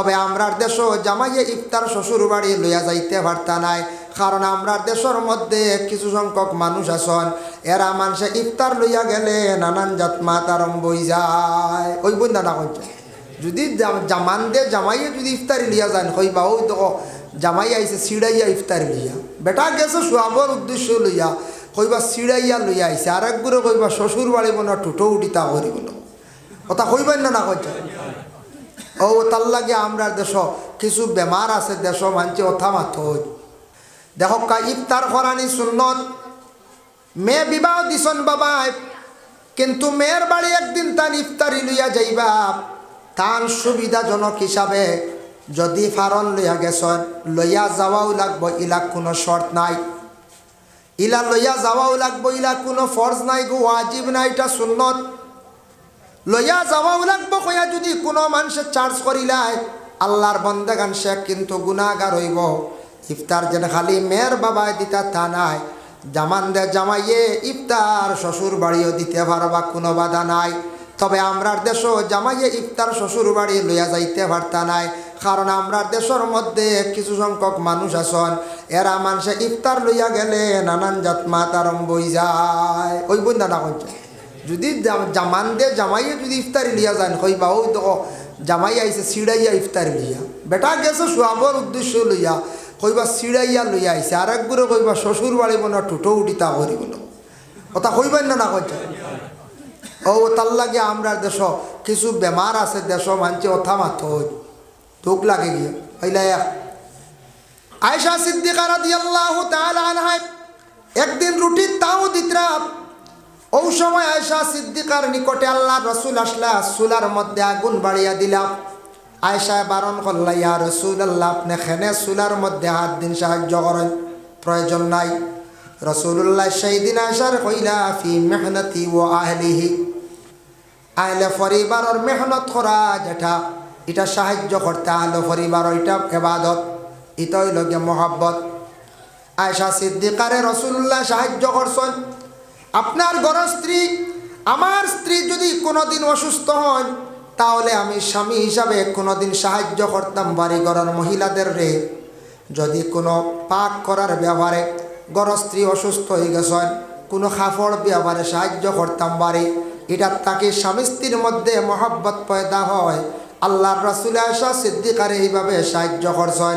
তবে আমরার দেশ জামাইয়ে ইফতার শ্বশুর বাড়ি লইয়া যাইতে পারতা নাই, কারণ আমরার দেশের মধ্যে কিছু সংখ্যক মানুষ আছেন। এরা মানুষে ইফতার লইয়া গেলে নানান জাতমাত আরম্ভ হয়ে যায়। ওই বন্ধা না কইছে? যদি জামান দে জামাইয়ে যদি ইফতারি লিয়া যান কইবা ওই তো জামাই আইছে সিড়াইয়া ইফতারি লইয়া। বেটা গেছে সোয়াবর উদ্দেশ্য লইয়া কইবা সিড়াইয়া লইয়া আইছে। আর একগুলো কইবা শ্বশুর বাড়ি বোনা টুটো উঠিতা না কথা কইবেন না না কইছে? ও তার লাগে আমরা দেশ, কিছু বেমার আছে দেশ, মানছে অথা মাথ। দেখো, কা ইফতার করানি সুন্নত। মেয়ে বিবাহ দিছন বাবাই কিন্তু মেয়ের বাড়ি একদিন তান ইফতারি লইয়া যাইবা। তান সুবিধাজনক হিসাবে যদি ফারন লইয়া গেছন, লইয়া যাওয়াও লাগব, ইলা কোনো শর্ত নাই। ইলা লইয়া যাওয়াও লাগবো, ইলা কোনো ফর্জ নাই গো, ওয়াজিব নাই, এটা সুন্নত। লইয়া যাওয়াও লাগবো কইয়া যদি কোনো মানুষে চার্জ করিলায় আল্লাহর বন্দেগান সে কিন্তু গুণাগার হইব। ইফতার যেন খালি মেয়ের বাবায় দিতা তা নাই জামান দে জামাইয়ে ইফতার শ্বশুর বাড়িও দিতে পারবা কোনো বাধা নাই। তবে আমরার দেশও জামাইয়ে ইফতার শ্বশুর বাড়ি লইয়া যাইতে পারতা নাই, কারণ আমরার দেশের মধ্যে কিছু সংখ্যক মানুষ আছেন, এরা মানুষে ইফতার লইয়া গেলে নানান জাতমাত আরম্ভ হয়ে যায়। ওই বন্ধা না যদি জামান দে জামাইয়ে যদি ইফতারি লিয়া যান কইবা ওই তো জামাই আইছে সিড়াইয়া ইফতারি লিয়া। বেটা গেছে সোয়াবর উদ্দেশ্য লইয়া কইবা সিড়াইয়া লইয়া আইছে আর একগুলো কইবা শ্বশুর বাড়ি বোনা টুটো উঠিতা করিব না কথা কইবেন না না কইছে? ও তার লাগে আমরা দেশ, কিছু বেমার আছে দেশ, মানছে অথা মাথ তোক লাগে গিয়ে, হইলা আয়সা সিদ্দিকা রাদিয়াল্লাহু তাআলা আনহা একদিন রুটির তাও দিতরা ও সময় আয়সা সিদ্দিকার নিকটে আল্লাহ রসুল আসলা, চুলার মধ্যে আগুন বাড়িয়া দিলাম আয়সা বারণ করলা, ইয়া রসুল আল্লাহ আপনি খেনে চুলার মধ্যে হাত দিন, সাহায্য করেন, প্রয়োজন নাই। রসুল্লাহ সেই দিন আয়সার কইলা, ফি মেহনতি ও আহলিহি। আহলে পরিবারের মেহনত করা যেটা, এটা সাহায্য করতে আহলে পরিবার এটা এবাদত ইতই লগে মহব্বত। আয়সা সিদ্দিকারে রসুল্লাহ সাহায্য করছেন। আপনার ঘর স্ত্রী, আমার স্ত্রী যদি কোনোদিন অসুস্থ হন, তাহলে আমি স্বামী হিসাবে কোনোদিন সাহায্য করতাম বাড়ি ঘরের মহিলাদের রে। যদি কোনো পাক করার ব্যাপারে ঘর স্ত্রী অসুস্থ হয়ে গেছেন, কোনো খাফড় ব্যাপারে সাহায্য করতাম বাড়ি, এটা তাকে স্বামী স্ত্রীর মধ্যে মহব্বত পয়দা হয়। আল্লাহর রাসুল আশা সিদ্দিকারে এইভাবে সাহায্য করছেন।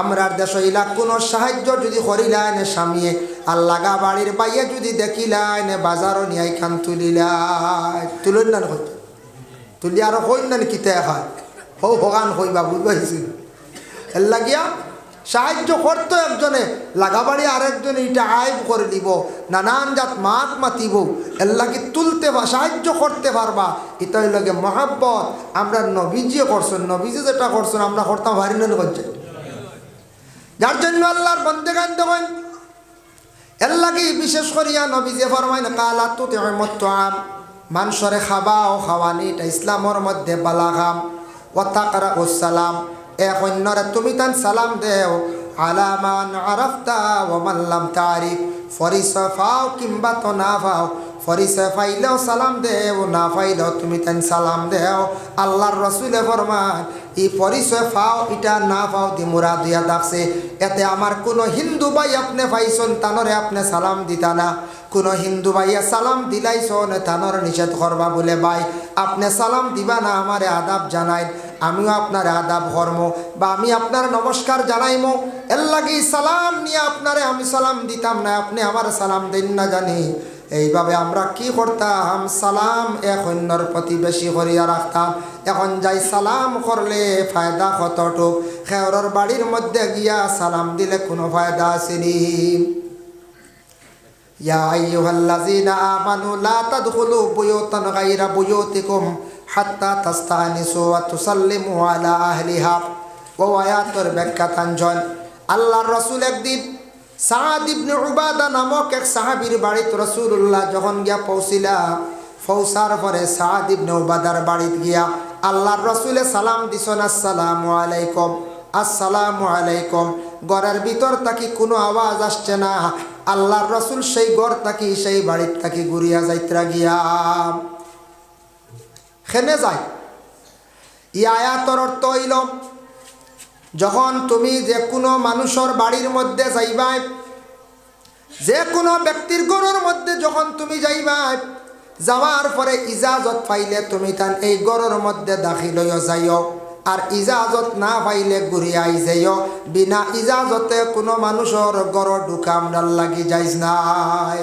আমরার দেশ ইলা কোনো সাহায্য যদি করিলাইন স্বামীয়ে আর লাগা বাড়ির বাইয়ে যদি দেখিলাইন বাজারও নিয়াই খান তুলিলাই তুলন না কই তুলি আর কইন না কিতে হয়। হো ভগান কইবা বুঝবাইছি। এর লাগিয়া সাহায্য করতো একজনে লাগাবাড়ি আরেকজনে এটা আইব করে দিব নানান জাত মাত মাতিব। এর লাগি তুলতে বা, সাহায্য করতে পারবা। এটাই লাগে মহাব্বত। আমরা নবীজিও করছেন, নবীজি যেটা করছেন, আমরা করতাম পারি না করছে যার জন্য আল্লাহর বন্দে গান দেবেন এর বিশেষ করিয়া নবীজে ফরমাইন, কালা তু তেমত আম মানুষরে খাবা ও খাওয়ানি এটা ইসলামর মধ্যে বালাগাম। ও তাকারা ও সালাম এ অন্যরে তুমি তান সালাম দেও আলামান আরফতা ও মাল্লাম তারিফ ফরিস ফাও কিংবা তো না ফাও ফরিসয় ফাইলেও সালাম দেও, না ফাইলেও তুমি তান সালাম দেও। আল্লাহর রসুলে ফরমান এই পরিচয় ফাও এটা না ফাও দি দিয়া ডাকছে এতে আমার কোনো হিন্দু ভাই আপনি পাইছন তানরে আপনি সালাম দিতা না। কোনো হিন্দু ভাইয়া সালাম দিলাইছন তানর নিষেধ করবা বলে, ভাই, আপনি সালাম দিবা না, আমারে আদাব জানাই আমিও আপনার আদাব কর্ম বা আমি আপনার নমস্কার জানাইমো। এর লাগি সালাম নিয়ে আপনারে আমি সালাম দিতাম না, আপনি আমার সালাম দিন না জানি। এইভাবে আমরা কি করতাম? সালাম এক অন্যর প্রতি বেশি করিয়া রাখতাম। এখন যাই সালাম করলে ফায়দা কতটুক? খেয়রর বাড়ির মধ্যে গিয়া সালাম দিলে কোনো ফায়দা আসেনি আইয়ুহাল্লাযীনা আমানু, লা তাদখুলু বুয়ুতান গায়রা বুয়ুতিকুম হাত্তা তাস্তানিসু ওয়া তুসাল্লিমু আলা আহলিহা। ও আয়াতের ব্যাখ্যা তাঞ্জন, আল্লাহর রাসূল একদিন সাদ উবাদা নামক এক সাহাবীর বাড়িতে রাসূলুল্লাহ যখন গিয়া পৌঁছিলা ফৌসার পরে সাদ উবাদার বাড়িতে গিয়া আল্লাহর রসুলে সালাম দিছন, আসসালামু আলাইকুম আসসালামু আলাইকুম। ঘরের ভিতর তাকি কোনো আওয়াজ আসছে না। আল্লাহর রসুল সেই ঘর তাকি সেই বাড়ির তাকি ঘুরিয়া যাইত্রা গিয়া। খেনে যায়। ই আয়াতর অর্থ হইল যখন তুমি যে কোনো মানুষের বাড়ির মধ্যে যাইবাই, যে কোনো ব্যক্তির গরুর মধ্যে যখন তুমি যাইবাই, যাওয়ার পরে ইজাজত পাইলে তুমি তান এই গরুর মধ্যে দাখিল হইয়া যাইও। আর ইজাজত না পাইলে ঘুরিয়াই যাইও। বিনা ইজাজতে কোনো মানুষের গড় ঢুকামডাল লাগি যাইস নাই।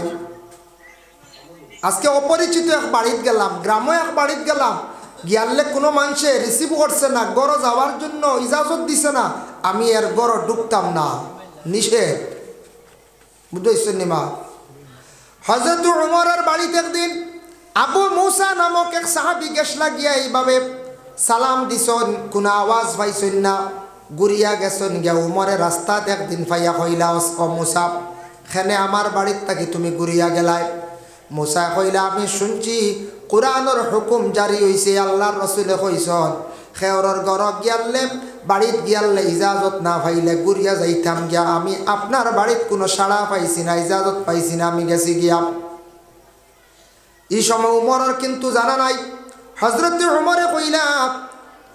আজকে অপরিচিত এক বাড়িতে গেলাম গ্রামে এক বাড়িতে গেলাম। গিয়ালে কোনো মানুষে রিসিভ করছে না গড় যাওয়ার জন্য ইজাজত দিছে না, আমি এর গড় ঢুকতাম না। নিষেধ। বুঝতে নিমা হজরত উমরের বাড়িতে একদিন আবু মুসা নামক এক সাহাবি গেছলা গিয়া এইভাবে সালাম দিছন, কোনো আওয়াজ পাইছন না গুড়িয়া গেছন গিয়া উমরের রাস্তাত একদিন ফাইয়া কইলা ও মুসাফ খেনে আমার বাড়ির থাকি তুমি গুড়িয়া গেলাই মুসা কইলা, আমি শুনছি কোরআনের হুকুম জারি হয়েছে আল্লাহর রসুলে কইসন খেয়রর গর গিয়ালে বাড়িত গিয়ালে ইজাজত না পাইলে গুড়িয়া যাইতাম গিয়া, আমি আপনার বাড়িত কোনো সাড়া পাইছি না, ইজাজত পাইছি না, আমি গেছি গিয়া। এই সময় উমরের কিন্তু জানা নাই। হজরত উমরে কইলা,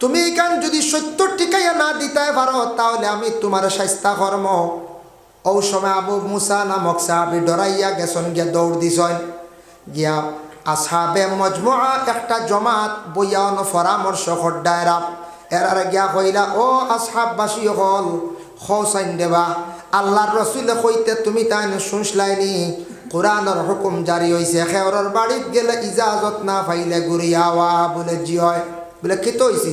তুমি এখান যদি সত্য টিকাইয়া না দিতে পারো, তাহলে আমি তোমার স্বাস্থ্য কর্ম। ও সময় আবু মুসা নামক সাহাবি ডরাইয়া গেছন গিয়া দৌড় দিছন। গিয়া আসাবে মজমুয়া একটা জমাত বইয়ান পরামর্শ খড্ডায়রা এরার গিয়া কইলা, ও আসহাববাসী হল, খৌসাইন দেবা, আল্লাহর রসুলে কইতে তুমি তাই শুনসলাইনি কোরআনের হুকুম জারি হয়েছে খেওরের বাড়িত গেলে ইজাজত না পাইলে গুড়িয়াওয়া বলে জি হয় বলে খেতে হয়েছি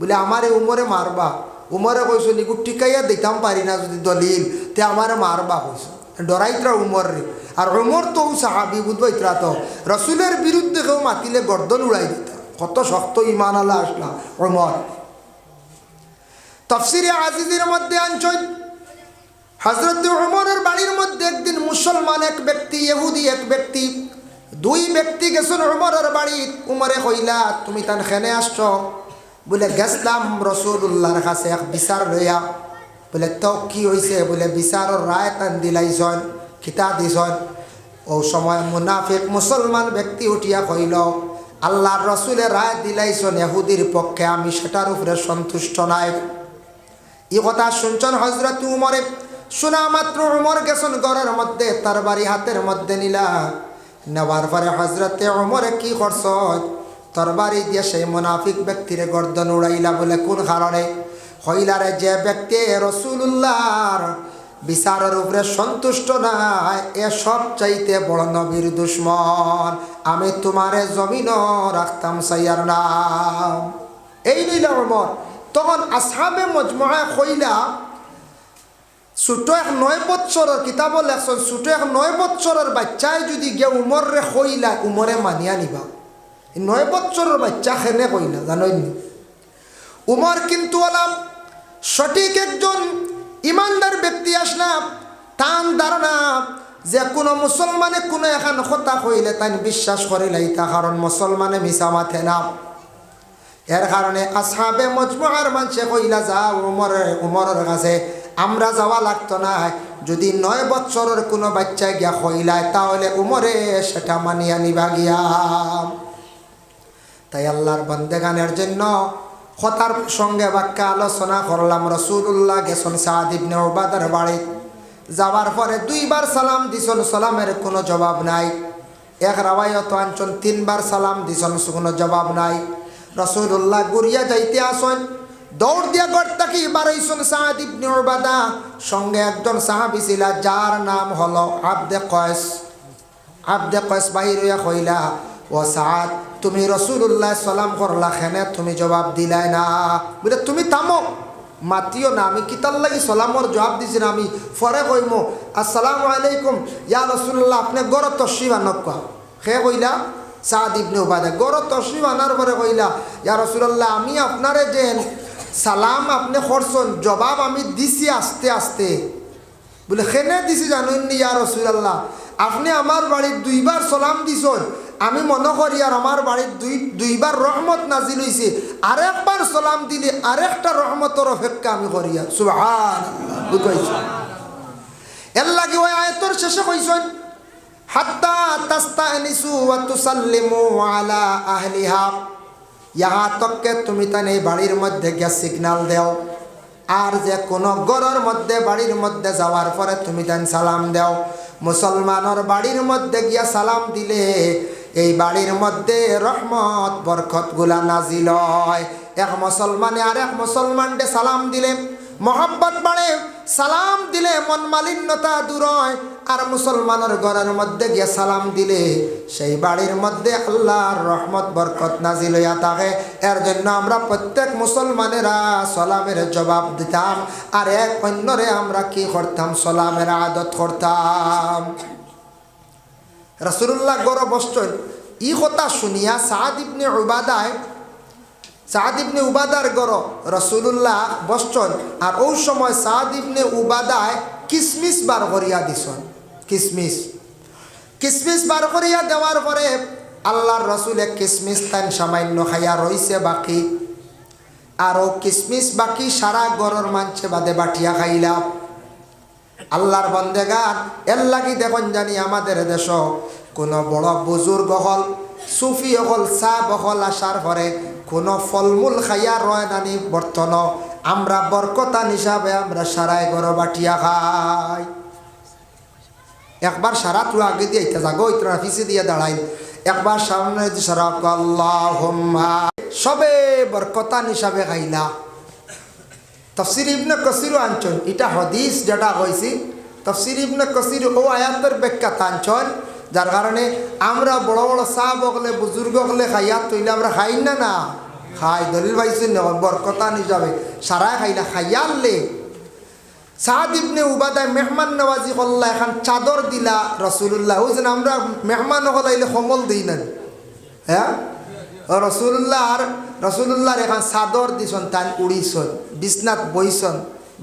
বলে, আমারে উমরে মারবা। উমরে কইছো নিকু টিকাইয়া দিতাম পারি না যদি দলিল, তে আমারে মারবা কইছো। ডরাইত্রা উমর রে। আর উমর তো সাহাবি বুঝবাইত্রা তো রসুলের বিরুদ্ধে কেউ মাতিলে গর্দন উড়াই দিত। কত শক্ত ইমান আল্লাহ আসলা উমর তফসিরে আজিজের মধ্যে আঞ্চল হজরত উমরের বাড়ির মধ্যে একদিন মুসলমান এক ব্যক্তি, ইহুদি এক ব্যক্তি, দুই ব্যক্তি গেছেন উমরের বাড়ি। উমরে কইলা, তুমি তান খেনে আসছ? বলে গেছলাম রসুল্লাহর কাছে এক বিচার লইয়া। বলে, তো কি হয়েছে বলে, বিচারের রায় তান দিলাইছন। খিতা ও সময় মুনাফিক মুসলমান ব্যক্তি উঠিয়া কইল আল্লাহর রসুলে রায় দিলাইছন এহুদির পক্ষে, আমি সেটার উপরে সন্তুষ্ট নাই। ই কথা শুনছেন হজরত উমরে। শোনা মাত্র উমর গেছেন ঘরের মধ্যে, তার বাড়ি হাতের মধ্যে নিলা। নেওয়ার পরে হজরতে উমরে কি করছ? তোর বাড়ি দিয়ে সেই মুনাফিক ব্যক্তিরে গর্দন উড়াইলা বলে কোন কারণে? হইলারে যে ব্যক্তি রসুল্লাহর বিচারের উপরে সন্তুষ্ট নাই, এ সব চাইতে বড় নবীর দুশ্মন। আমি তোমারে জমিন রাখতাম, সাইয়ার নাম। এই নিলা উমর তখন আসামে মজমুয়া কইলা ছোট এক নয় বৎসরের কিতাব লেখছেন, ছোট এক নয় বৎসরের বাচ্চায় যদি গিয়ে উমরে কইলা উমরে মানিয়া নিবা। এই নয় বৎসরের বাচ্চা খেনে কইলা, জানইনি? উমর কিন্তু আলাম সঠিক একজন ইমানদার ব্যক্তি আসলাম তান ধারণা যে কোনো মুসলমানে কোনো এখন কথা কইলে তাই বিশ্বাস করিলাই তা, কারণ মুসলমানে মিশা মাথে না। এর কারণে আসাবে মজমুয়ার মানুষে কইলা, যা উমরের উমরের কাছে আমরা যাওয়া লাগতো না, যদি নয় বৎসরের কোনো বাচ্চা গিয়া কইলায়, তাহলে উমরে সেটা মানিয়া নিবা গিয়া। তাই আল্লাহর বন্দেগানের জন্য কথার সঙ্গে বাক্যা আলোচনা করলাম রসুল্লাহ গেছন সাহাদিবনে ওবাদার বাড়ি। যাওয়ার পরে দুইবার সালাম দিছন, সালামের কোনো জবাব নাই। এক রাবায়ত আনছন, তিনবার সালাম দিছন, কোনো জবাব নাই। রসুল্লাহ গুড়িয়া যাইতে আসন, দৌড় দিয়া গড়তাকি বারাইছন সাহাদ ইবনে উবাদা। সঙ্গে একজন সাহাবি ছিল, যার নাম হলো আবদে কয়েস। আবদে কয়েস বাহির হইয়া কইলা ও সাদ, তুমি রসুল্লাহ সালাম করলা খেনে তুমি জবাব দিলাই না। বলে, তুমি থামো, মাতিও না, আমি কিতার লাগি সালামর জবাব দিছি না, আমি ফরে কইমো, আসসালামু আলাইকুম, ইয়া রসুল্লাহ আপনি গড় তসিবা নকা সে কইলা, সাদ ইবনে উবাদা গড় তসিব আনার পরে কইলা, ইয়া রসুল্লাহ আমি আপনারে যেন সালাম আপনি করছেন, জবাব আমি দিছি আস্তে আস্তে। বলে, খেনে দিছি জানুন ইয়া রসুল্লাহ আপনি আমার বাড়ির দুইবার সালাম দিছেন আমি মনে করি আর আমার বাড়ির দুই, দুইবার রহমত নাজিল হয়েছে আরেকবার সালাম দিলে আরেকটা রহমতর অপেক্ষা আমি করি আর। সুহান বুঝাইছি? এর লাগে ওই আয়তর শেষে কইছেন, হাত্তা তাস্তানিসু ওয়া তুসাল্লিমু আলা আহলিহা। ইহা তককে তুমি তানে বাড়ির মধ্যে গিয়া সিগনাল দেও। আর যে কোনো গড়ের মধ্যে, বাড়ির মধ্যে যাওয়ার পরে তুমি তেন সালাম দাও। মুসলমানের বাড়ির মধ্যে গিয়া সালাম দিলে এই বাড়ির মধ্যে রহমত, বরকতগুলা নাজিল হয়। এক মুসলমানে আর এক মুসলমানকে সালাম দিলে, মহব্বত বাড়ে, সালাম দিলে, মন মালিন্যতা দূর হয়। আর মুসলমানের ঘরের মধ্যে গিয়ে সালাম দিলে, সেই বাড়ির মধ্যে আল্লাহর রহমত, বরকত নাজিল হইয়া থাকে। এর জন্য আমরা প্রত্যেক মুসলমানেরা সালামের জবাব দিতাম। আর এক অন্যরে আমরা কি করতাম? সালামের আদত করতাম। রসুল্লাহ গৌর বসছেন ই কথা শুনিয়া সাদ ইবনে উবাদায় সাদ ইবনে উবাদার গর রসুল্লাহ বসছেন আর ওই সময় সাদ ইবনে উবাদায় কিসমিস বার করিয়া দিছন। কিসমিস। কিসমিস বার করিয়া দেওয়ার পরে আল্লাহর রসুলে কিসমিস তান সামান্য খাইয়া রইছে বাকি। আরও কিসমিস বাকি সারা গরর মানছে বাদে বাটিয়া খাইলাম আল্লাহর বন্দেগান এর লাগি দেখুন জানি আমাদের দেশ, কোনো বড় বুজুর্গ হল, সুফি হল চাহ বহল আসার পরে কোনো ফলমূল খাইয়া রয় নানি বর্তন। আমরা বরকতান হিসাবে আমরা সারাই গরো বাটিয়া খাই। একবার সারা তু আগে দিয়ে ইতে যাগো ইতরা পিছিয়ে দিয়ে দাঁড়াই। একবার সামনে সারা সবে বরকতান হিসাবে খাইলা। তফসির ইবনে কসির আনছন এটা হদিস যেটা হয়েছি তফসির ইবনে কসির ও আয়াতের ব্যাখ্যা আনছন যার কারণে আমরা বড় বড় চা বকলে বুজুর্গ হলে খাইয়া তৈলে আমরা খাই না না? খাই, দলিল পাইছি বরকতান হিসাবে সারাই খাইলা খাইয়া আনলে সাদ ইবনে উবাদায় মেহমান নওয়াজি করল্লা এখন চাদর দিলা রসুল্লাহ যে আমরা মেহমান হলাইলে সমল দিই না হ্যাঁ? রসুল্লাহ আর রসুল্লাহর এখন চাদর দিছন, তান উড়িছন বিছনাত বইছন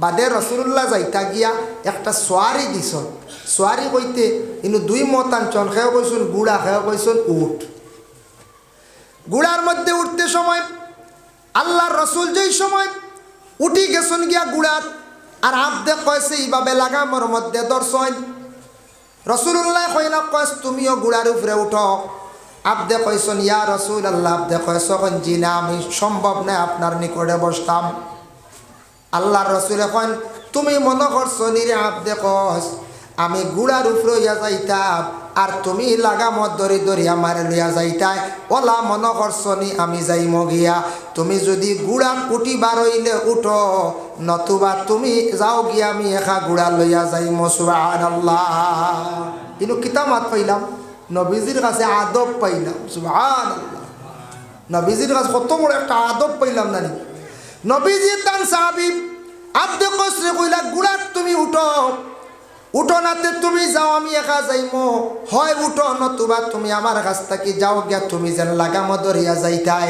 বাদে রসুল্লাহ যাইতা গিয়া একটা সোয়ারি দিছন। সোয়ারি কইতে কিন্তু দুই মতাঞ্চল সেও কইছুন গুড়া সেও কইছুন উঠ। গুড়ার মধ্যে উঠতে সময় আল্লাহর রসুল যেই সময় উঠি গেছন গিয়া গুড়াত, আর আবদে কয়েছে এইভাবে লাগামর মধ্যে দর্শন রসুল্লাহ কইনা কয়েস তুমিও গুড়ার উপরে উঠো। আবদে কইসন, ইয়া রসুল আল্লাহ আবদে কয়েস জি না, আমি সম্ভব নয় আপনার নিকটে বসতাম। আল্লাহর রসুল এখন তুমি মনে করছ নিরে আবদে কস, আমি গুড়ার উপরে ইয়া যাইতাম, আর তুমি লাগামত ধরি ধরি আমার লইয়া যাইতাই। ওলা মনে করছ নি আমি যাইম গিয়া? তুমি যদি গুড়া কুটি বার হইলে উঠো, নতুবা তুমি যাও গিয়া আমি একা গুড়া লইয়া যাইম সুবাহ আল্লাহ কিন্তু কিতামাত পাইলাম। নবীজির কাছে আদব পাইলাম সুবহান নবীজির কাছে কত বড় একটা আদব পাইলাম নানি। নবীজির দান সাহাবি, আব্দে কসরে কইলা গুড়াত তুমি উঠো। উঠো নাতে তুমি যাও, আমি একা যাইমো। হয় উঠো নতুবা তুমি আমার কাছ থেকে যাও গিয়া, তুমি যেন লাগাম ধরিয়া যাইতাই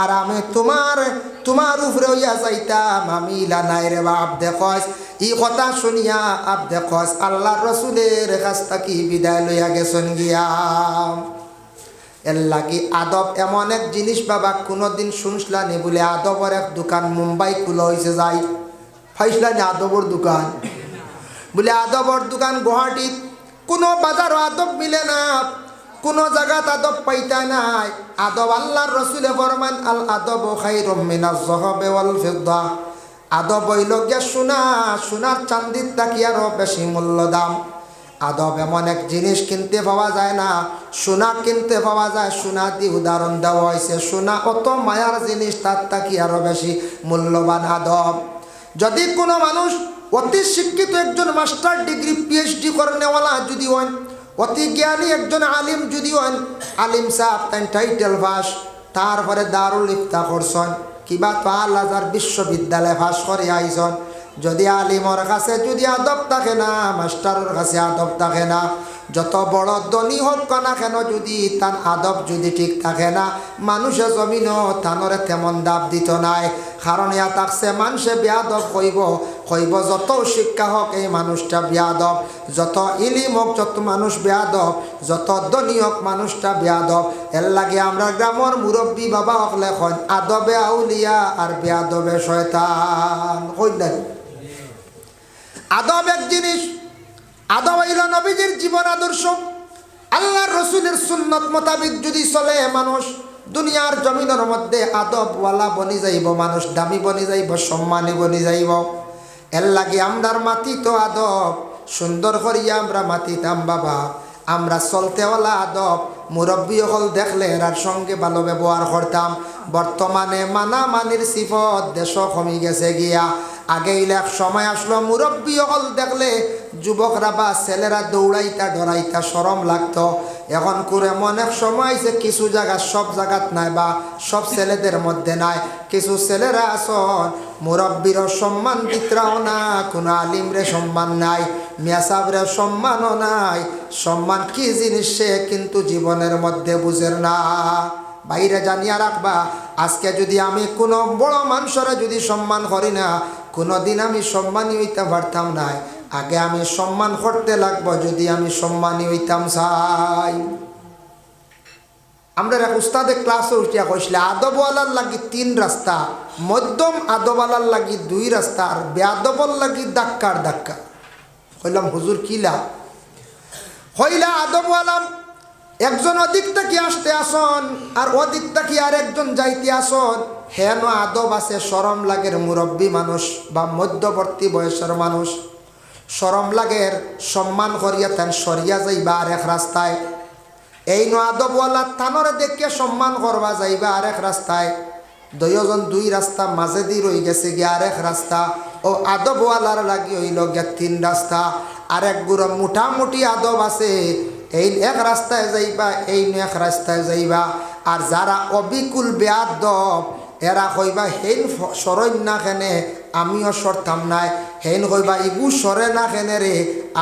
আর আমি তোমার তোমার উপরে হইয়া যাইতাম। আমি ইলা নাই রে বাপ, দেখস। ই কথা শুনিয়া, আপ দেখস আল্লাহ রসুলের কাছ থেকে বিদায় লইয়া গেছেন গিয়া। এর লাগি আদব এমন এক জিনিস বাবা, কোনোদিন শুনসলানি বলে আদবর এক দোকান মুম্বাই খুলো হয়েছে যাই। ফাইসলানি আদবর দোকান। বলে আদবর দোকান গুয়াহাটিত কোনো বাজারও আদব মিলে না। কোনো জায়গাত আদব পাইতা নাই। আদব আল্লাহর রসুলে ফরমান, আল আদব খাই রমিনা জহবে ওয়াল ফিদ্দা। আদব হইল গিয়া সোনা, সোনার চান্দির তাকি আরও বেশি মূল্য দাম আদব এমন এক জিনিস কিনতে পাওয়া যায় না। সোনা কিনতে পাওয়া যায়, সোনা দিয়ে উদাহরণ দেওয়া হয়েছে সোনা অত মায়ার জিনিস, তার তাকি আরও বেশি মূল্যবান আদব। যদি কোনো মানুষ অতি শিক্ষিত একজন মাস্টার ডিগ্রি পিএইচডি করে নেওয়ালা যদি হন অতি জ্ঞানী একজন আলিম যদিও আলিম সাহ তাই টাইটেল ভাস তারপরে দারুল ইফতা করছেন। কিবা পাল হাজার বিশ্ববিদ্যালয় ভাস করে আইসন যদি আলিমর কাছে যদি আদব থাকে না, মাস্টারের কাছে আদব থাকে না যত বড় ধনী হোক না কেন যদি তার আদব যদি ঠিক থাকে না? মানুষে জমিন তানরে তেমন দাব দিত নাই। কারণ ইয়া থাকছে মানুষে বেয়াদব কইব কইব যত শিক্ষা হোক এই মানুষটা বেয়াদব। যত ইলিম হোক যত মানুষ বেয়াদব। যত ধনী হোক মানুষটা বেয়াদব। এর লাগে আমরা গ্রামের মুরব্বী বাবা হক লেখন আদবে আউলিয়া আর বেয়াদবে শয়তান। কইলেন আদব এক জিনিস আদব হইল নবীজির জীবন আদর্শ। আল্লাহ রসুলের সুন্নত মোতাবিক যদি চলে মানুষ, দুনিয়ার জমিনের মধ্যে আদবওয়ালা বনি যাইব, মানুষ দামি বনি যাইব, সম্মানী বনি যাইব। এর লাগে আমদার মাতি তো আদব, সুন্দর করিয়া আমরা মাতিতাম বাবা, আমরা চলতেওয়ালা আদব মুরব্বী হল দেখলে এরার সঙ্গে ভালো ব্যবহার করতাম। বর্তমানে মানামানির সিফত দেশ কমি গেছে গিয়া। আগে এক সময় আসলো, মুরব্বী হল দেখলে যুবকরা বা ছেলেরা দৌড়াইতা ডরাইতা সরম লাগতো। এখন করে এমন এক সময় যে কিছু জায়গা সব জায়গাত নাই বা সব ছেলেদের মধ্যে নাই। কিছু ছেলেরা আসন মুরব্বীর সম্মান দিতরাও না কোনো আলিমরে সম্মান নাই, মিয়াসাবরে সম্মানও নাই। সম্মান কি জিনিস সে কিন্তু জীবনের মধ্যে বুঝের না। বাইরে জানিয়া রাখবা, আজকে যদি আমি কোনো বড় মানুষরা যদি সম্মান করি না কোনো দিন আমি সম্মানী হইতে পারতাম না আগে আমি সম্মান করতে লাগবো, যদি আমি সম্মানী হইতাম চাই। আমরা এক উস্তাদে ক্লাসে উঠিয়া কইসলে আদবওয়ালার লাগি তিন রাস্তা, মধ্যম আদবওয়ালার লাগি দুই রাস্তা, আর বেআদবর লাগি দাক্কার দাক্কা কইলাম, হুজুর কিলা হইলা আদবওয়ালাম একজন অধিক থাকি আসতে আসন, আর অধিক থাকি আর একজন যাইতে আসন। হেন আদব আছে, সরম লাগের মুরব্বী মানুষ বা মধ্যবর্তী বয়সের মানুষ। সরম লাগের সম্মান করিয়া তেন সরিয়া যাইবা আর এক রাস্তায়। এই ন আদবওয়ালা থানরে দেখে সম্মান করবা যাইবা আর এক রাস্তায়। দুইজন দুই রাস্তা মাঝে দি রই গেছে গিয়ে আর এক রাস্তা। ও আদবওয়ালার লাগি হইল গিয়া তিন রাস্তা। আর এক গুড়ো মোটামুটি আদব আছে এই এক রাস্তায় যাইবা, এই এক রাস্তায় যাইবা। আর যারা অবিকুল বেয়াদব, এরা কইবা, হেন সরই না খেনে আমিও সরতাম নাই। হেন কইবা ইগু সরে না খেনে রে,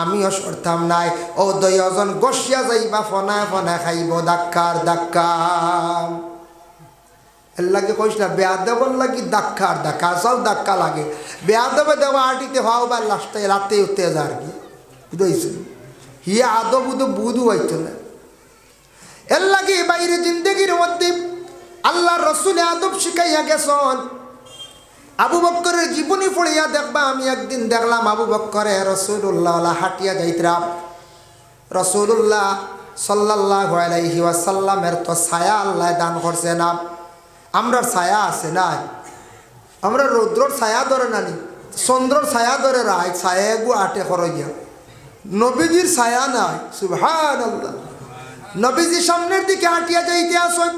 আমিও সরতাম নাই। ও দয়জন, গসিয়া যাইবা, ফনায় ফনায় খাইব, দাক্কার দাক্কা এর লাগে কইস না, বেয়াদবর লাগি দাক্কা আর দাক্কা সব দাক্কা লাগে। বেয়াদবে দেওয়া আটিতে হওয়া বা লাস্টে রাতে উঠতে যা আর কি? বুঝাইছিল হিয়া আদব উদব বুধু হইতো না এর লাগে বাইরে জিন্দগির মধ্যে আল্লাহ রসুলে আদব শিখাইয়া গেছন। আবু বক্করের জীবনী পড়িয়া দেখবা, আমি একদিন দেখলাম আবু বক্করে রসুল্লাহ হাটিয়া যাইতরাম রসুল্লাহ সাল্লাহ আলাইহি ওয়াসাল্লামের তো ছায়া আল্লাহ দান করছে না। আমরার ছায়া আছে না আমরা রৌদ্রর ছায়া ধরে নানি, চন্দ্রর ছায়া ধরে রায় ছায়া গু আটে করইয়া নবীজির ছায়া নাই সুভান আল্লাহ নবীজি সামনের দিকে হাঁটিয়া যাইতে আসেন।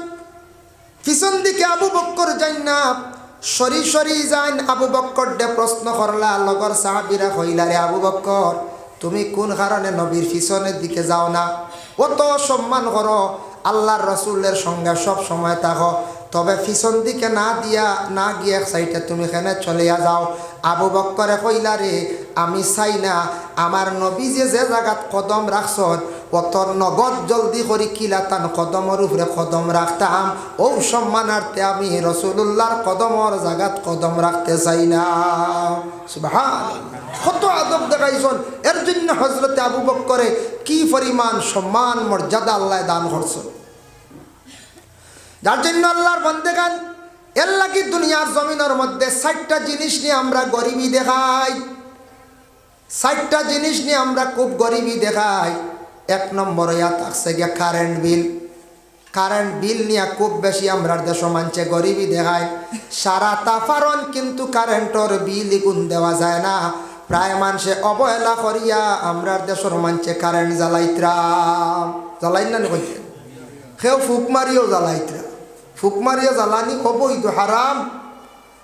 পিছন দিকে আবু বক্কর যাই না সরি সরি যাইন আবু বক্কর দে প্রশ্ন করলা, লগর সাহাবিরা কইলা, রে আবু বক্কর, তুমি কোন কারণে নবীর পিছনের দিকে যাও না? অত সম্মান করো, আল্লাহর রসুলের সঙ্গে সব সময় থাকো। তবে পিছন দিকে না দিয়া, না গিয়ে এক সাইডে তুমি এখানে চলিয়া যাও। আবু বক্করে কইলা রে, আমি চাই না, আমার নবী যে যে জায়গাত কদম রাখছন অতর নগদ জলদি করি কিলাতান কদমর উপরে কদম রাখতাম। ও সম্মানার্থে আমি রসুল্লাহর কদমর জাগাত কদম রাখতে চাই না। কত আদব দেখাইছন। এর জন্য হজরতে আবু বক্করে কি পরিমাণ সম্মান, মর্যাদা আল্লাহ দান করছেন। যার জন্য আল্লাহর বন্দেগান এর লাগি দুনিয়ার জমিনের মধ্যে ষাটটা জিনিস নিয়ে আমরা গরিবী দেখাই? ষাটটা জিনিস নিয়ে আমরা খুব গরিবী দেখাই। এক নম্বর থাকছে গিয়া কারেন্ট বিল কারেন্ট বিল নিয়ে খুব বেশি আমরা দেশ মানছে গরিবী দেখায় সারা তাফারন কিন্তু কারেন্টর বিল গুণ দেওয়া যায় না। প্রায় মানুষে অবহেলা করিয়া আমরার দেশের মানছে কারেন্ট জ্বালাইত্রাম। জ্বালাই না সেও ফুক মারিও জ্বালাইত্রা ফুক মারিয়া জ্বালানি অবৈধ হারাম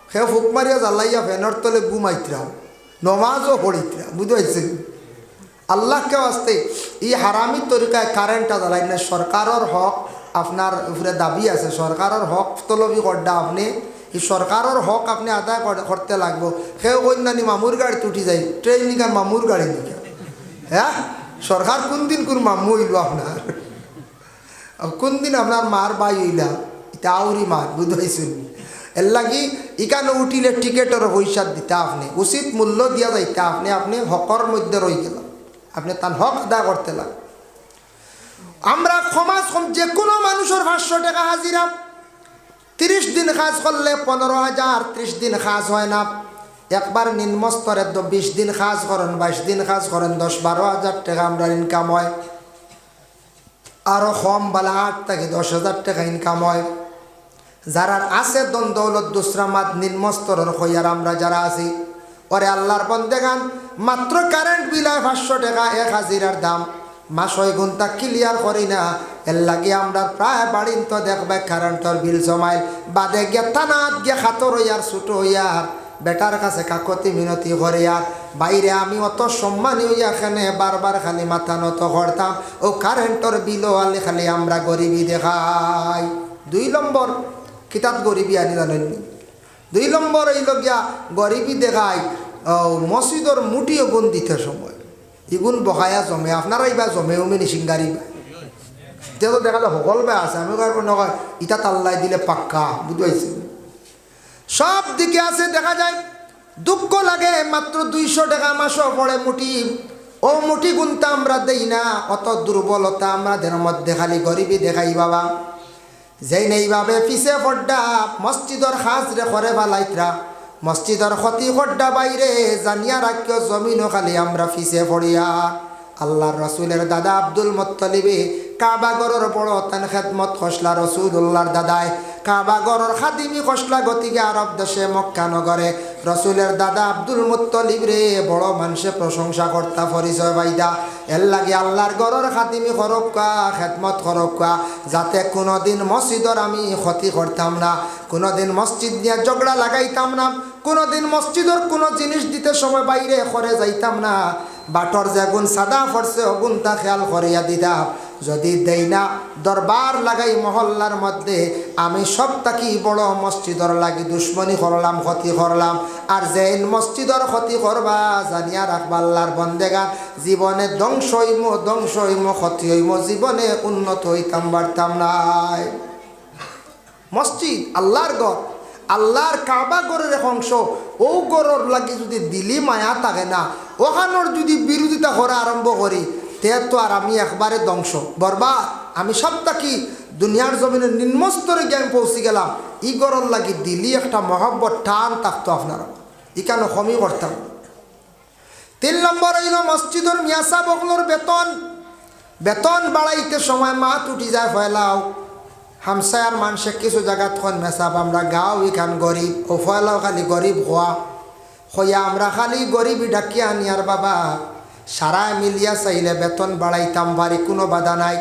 সেও ফুক মারিয়া জ্বালাইয়া ফেনের তলে ঘুমাইত্রাম নমাজও পড়িত্রা বুঝতে আল্লাহকে আসতে এই হারামি তরিকায় কারেন্টটা জ্বালাই না সরকারের হক আপনার উপরে দাবি আছে। সরকারের হক তলবি করডা আপনি। এই সরকারের হক আপনি আদায় করতে লাগবো। সেও কন্যানি মামুর গাড়ি তুটি যাই ট্রেন নিকা মামুর গাড়ি নিকা। হ্যাঁ সরকার কোন দিন কোন মামু হইল আপনার কোন দিন আপনার মার বাই হইলা এটা আউরি মার, বুঝাইছেন? এর লাগি ইকানে উঠিলে টিকেটের পয়সা দিতে আপনি, উচিত মূল্য দিয়া যাইতে আপনি আপনি হকর মধ্যে রই গেল। আপনি তার হক আদা করতে লাগ আমরা সমাজ যে কোনো মানুষের পাঁচশো টাকা হাজিরা তিরিশ দিন কাজ করলে পনেরো হাজার ত্রিশ দিন কাজ হয় না। একবার নিম্ন স্তরে বিশ দিন কাজ করেন বাইশ দিন কাজ করেন দশ বারো হাজার টাকা আমরা ইনকাম হয়। আরও কম বেলা আট থেকে দশ হাজার টাকা ইনকাম হয়। যারা আছে দ্বন্দ্বলত দুসরামাত নিম্নস্তরের হইয়ার আমরা যারা আছি। ওরে আল্লাহর বন্দেগান, মাত্র কারেন্ট বিলায় পাঁচশো টাকা, এক হাজিরার দাম। মাস ছয় ঘণ্টা ক্লিয়ার করি না। এর লাগে আমরা প্রায় বাড়িন তো দেখবে কারেন্টর বিল জমাইল। বাদে গিয়া টানাত গিয়া খাতর হইয়ার ছুটো হইয়ার। বেটার কাছে কাকতি মিনতি করে আর বাইরে আমি অত সম্মানী এখানে বারবার খালি মাথা নত করতাম। ও কারেন্টর বিলও আলে খালি আমরা গরিবী দেখাই। দুই নম্বর কিতাব গরিবী আনি জানেননি দুই নম্বর এই লগিয়া গরিবী দেখাই ও মসজিদর মুটিও গুণ দিতে সময়। ইগুণ বহায়া জমে আপনারা ইবা জমে উমিনি সিঙ্গারি এতিয়া তো দেখা যায় সকল বেয়া আছে, আমি কারণ নকয় ইটা তাল্লাই দিলে পাক্কা বুঝতে পারছি সব দিকে আছে, দেখা যায় দুঃখ লাগে মাত্র দুইশো টাকা মাসও পড়ে মুটি ও মুঠি গুনতে আমরা দেই না, অত দুর্বলতা আমাদের মধ্যে খালি গরিবি দেখাই বাবা। যেই নেইভাবে পিছে ফড্ডা মসজিদর সাজ রে করে বালাইতরা মসজিদর ক্ষতি ফড্ডা বাইরে জানিয়া রাখিও জমিনও খালি আমরা পিছে ফড়িয়া আল্লাহর রসুলের দাদা আব্দুল মোত্তলিবে কাবাগরের বড় তান খেদমত খসলা রসুল্লাহর দাদায় কাবাগরের খাদিমি খসলা গতিকে আরব দেশে মক্কা নগরে রসুলের দাদা আব্দুল মুত্তলিব রে বড় মানুষে প্রশংসা কর্তা পরিচয় বাইদা। এর লাগে আল্লাহর গরর খাতিমি খরক্কা খেদমত খরক্কা যাতে কোনোদিন মসজিদর আমি ক্ষতি করতাম না। কোনোদিন মসজিদ নিয়ে ঝগড়া লাগাইতাম না। কোনোদিন মসজিদর কোনো জিনিস দিতে সময় বাইরে করে যাইতাম না। বাটর যে গুণ সাদা ফরছে অগুণ তা খেয়াল করিয়া দিতাম যদি দেই না দরবার লাগাই মহল্লার মধ্যে, আমি সব তাকি বড় মসজিদর লাগি দুশ্মনী করলাম, ক্ষতি করলাম। আর যে মসজিদর ক্ষতি করবা, জানিয়া রাখবা আল্লাহর বন্দেগান। জীবনে ধ্বংস হইম ধ্বংস হইম, ক্ষতি হইম, জীবনে উন্নত হইতাম, বাড়তাম নাই। মসজিদ, আল্লাহর গড় আল্লাহর কাবা গড়ের এক অংশ। ও গড়র লাগি যদি দিলি মায়া থাকে না, ওখানোর যদি বিরোধিতা করা আরম্ভ করি তে তো আর আমি একবারে ধ্বংস। বরবাদ, আমি সব থাকি দুনিয়ার জমিনের নিম্নস্তরে গিয়ে আমি পৌঁছে গেলাম। ই গড়র লাগি দিলি একটা মহব্বত টান থাকতো আপনারা ইকানো কমই করতাম? তিন নম্বর হইল মসজিদর মিয়াসা বগলোর বেতন। বেতন বাড়াইতে সময় মাত উঠি যায় ফয়লাও। হামসায়ার মানুষে কিছু জায়গাত খন মেসাব, আমরা গাঁও ইখান গরিব। ও ফয়লাও খালি গরিব হওয়া হইয়া আমরা খালি গরিবই ডাকিয়া আনিয়ার বাবা। সারায় মিলিয়া চাইলে বেতন বাড়াইতাম পারি কোনো বাধা নাই।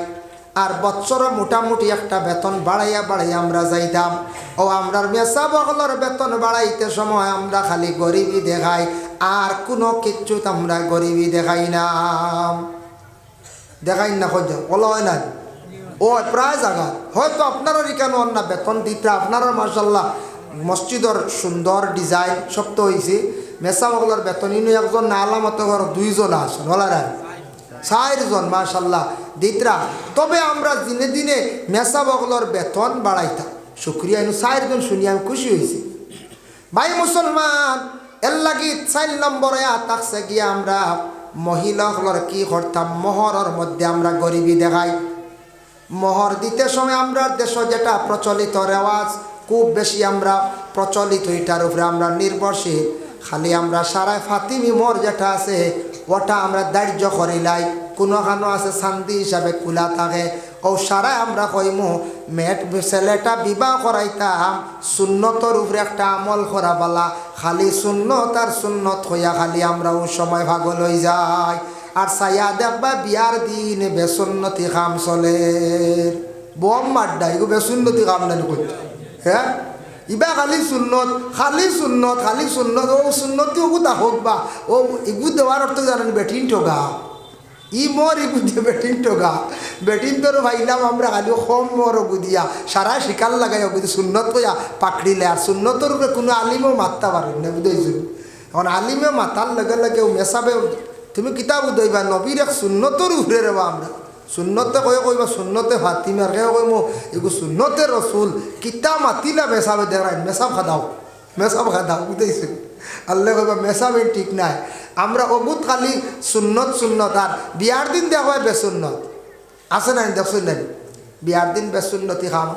আর বৎসর মোটামুটি একটা বেতন বাড়াইয়া বাড়াইয়া আমরা যাইতাম। ও আমরার মেসা বগলর বেতন বাড়াইতে সময় আমরা খালি গরিবই দেখাই, আর কোনো কিচ্ছুত আমরা গরিবই দেখাই না। দেখাই না খোঁজ হয় না। ও, প্রায় জায়গা হয়তো আপনারও কেন না বেতন দিতে, আপনারও মার্শাল্লাহ মসজিদর সুন্দর ডিজাইন সব তো হয়েছে মেসামগলার বেতন, ইনু একজন না আলামত ঘর দুইজন আসেন, ওলারা চারজন মার্শাল্লাহ দিতরা, তবে আমরা দিনে দিনে মেসাবগলর বেতন বাড়াইতাম। শুক্রিয়া, ইনু চারজন শুনি আমি খুশি হয়েছি ভাই মুসলমান, এর লাগি চার নম্বরে তাকছে গিয়ে আমরা মহিলাগুলোর কি করতাম? মহরের মধ্যে আমরা গরিবী দেখাই। মোহর দিতে সময় আমরা দেশ যেটা প্রচলিত রেওয়াজ, খুব বেশি আমরা প্রচলিত এটার উপরে আমরা নির্ভরশীল। খালি আমরা সারায় ফাতিমি মোর যেটা আছে, ওটা আমরা দাহ্য করিলাই কোনোখানো আছে শান্তি হিসাবে খোলা থাকে। ও সারায় আমরা কইমু, মেট ছেলেটা বিবাহ করাইতাম, সুন্নতর উপরে একটা আমল করা বালা। খালি সুন্নত আর সুন্নত হইয়া খালি আমরা ও সময় ভাগল হয়ে যাই। আর সাইয়া দেখবা বিয়ার দিন বেসুন্নতি কাম চলে। বম মাড্ডা এগো বেসুন্নতি কাম করতে হ্যাঁ? ইবা খালি সুন্নত খালি সুন্নত খালি সুন্নত, ও সুন্নতি ওগু তা হোক বা, ও ইগু দেওয়ার অর্থ জানেন? বেটিন টোগা ই মর ইগু দিয়ে, বেটিন টোগা বেটিন তোর ভাইলাম আমরা খালি কম মর ওগু দিয়া। সারা শিকার লাগাই ওগু সুন্নত কইয়া পাকড়িলে আর সুন্নতর উপরে কোনো আলিমও মারতে পারেন না বুঝেছি এখন আলিমে মাতার লগে লগে মেসাবে তুমি কিতাব দইবা নবীর এক সুন্নতর উপরে রেবা আমরা। সুন্নতে কয়ে কইবা সুন্নতে মার কে কইম এগু সুন্নতে রসুল কিতা মাতিলা মেসাবে দেখাই মেসাব খাদাও মেসাব খাদাও বুঝতেছি আল্লাহ কইবা মেসাবে ঠিক নাই। আমরা অবুত খালি সুন্নত সুন্নত, আর বিয়ার দিন দেখা হয় বেসুন্নত আছে নাই দেখছেন বিয়ার দিন বেসুন্নতি খাম।